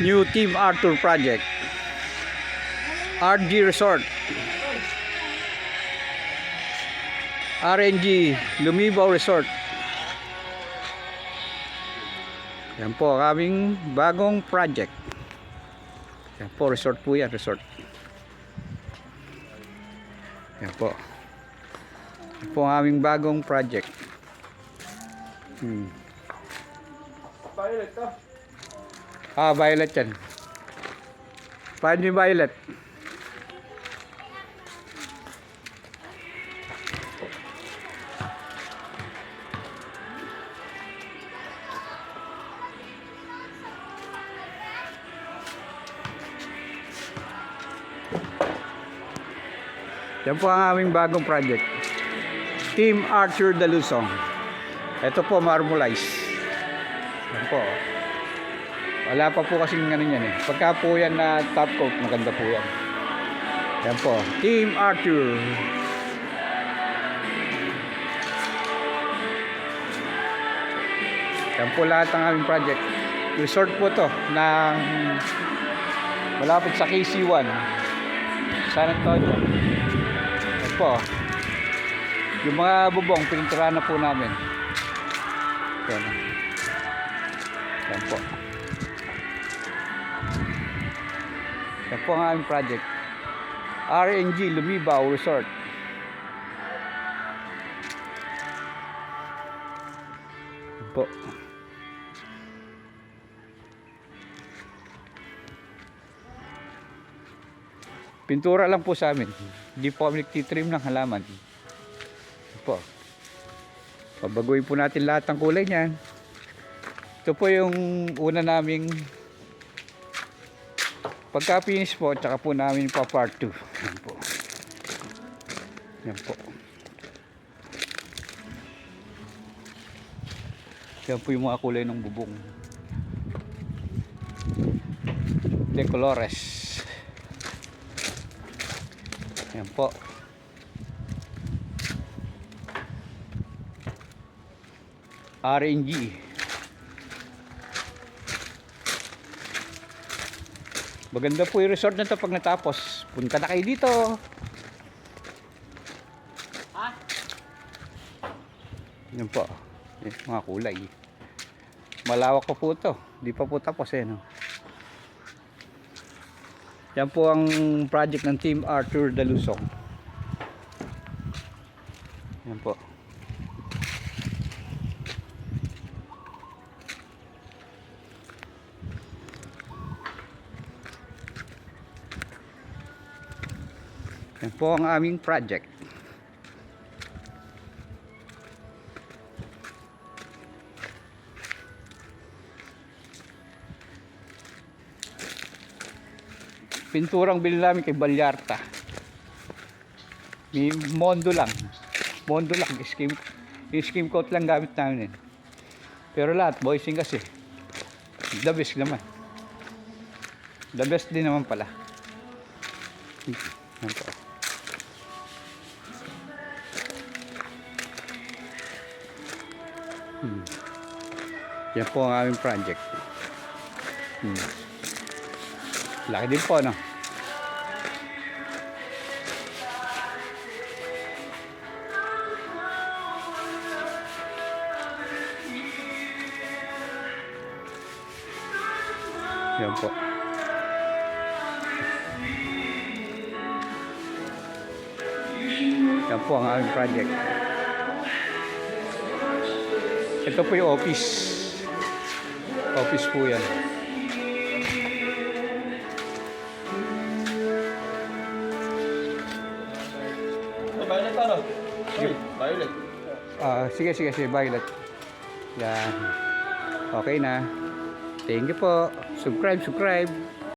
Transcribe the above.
New Team Arthur Project. RG Resort. RNG Lumibaw Resort. Yan po aming bagong project. Yan po, resort po yan, resort. Yan po. Yan po aming bagong project. Hmm. Violet to. Ah, violet yan. Paano yung violet? Yan po ang aming bagong project. Team Archer Dalusong. Ito po, marmolize. Yan po. Wala pa po kasing ano yan eh. Pagka po yan na top coat, maganda po yan. Yan po. Team Arthur. Yan po lahat ng aming project. Resort po to ng malapit sa KC1. San Antonio. Yan po. Yung mga bubong, pininturahan na po namin. Yan. Yan po. Yan po ang aming project. RNG Lumibaw Resort. Yan po. Pintura lang po sa amin. Hindi po kami nagtitrim ng halaman. Yan po. Pabaguhin po natin lahat ng kulay niyan. Ito po yung una naming Pagka finish po, tsaka po namin pa part 2. Yan po. Yan po. Yan po yung mga kulay ng bubong. De colores. Yan po. RNG. Maganda po yung resort na to pag natapos. Punta na kayo dito. Ha? Yan po. Yung mga kulay. Malawak pa po to. Di pa po tapos eh. No? Yan po ang project ng Team Arthur Dalusong. Yan po. Yan po ang aming project. Pinturang bilhin namin kay Balyarta. May mondo lang. Mondo lang. Skim, skim coat lang gamit namin. eh. Pero lahat, boysing kasi. The best naman. The best din naman pala. Yan po. Hmm. Yan po ang aming project. Hmm. Laki din po, no? Yan po. Yan po ang aming project. Ito po yung office. Office po yan. Violet ano? Sorry, violet. Ah, sige, sige, sige, Violet. Yan. Okay na. Thank you po. Subscribe, subscribe.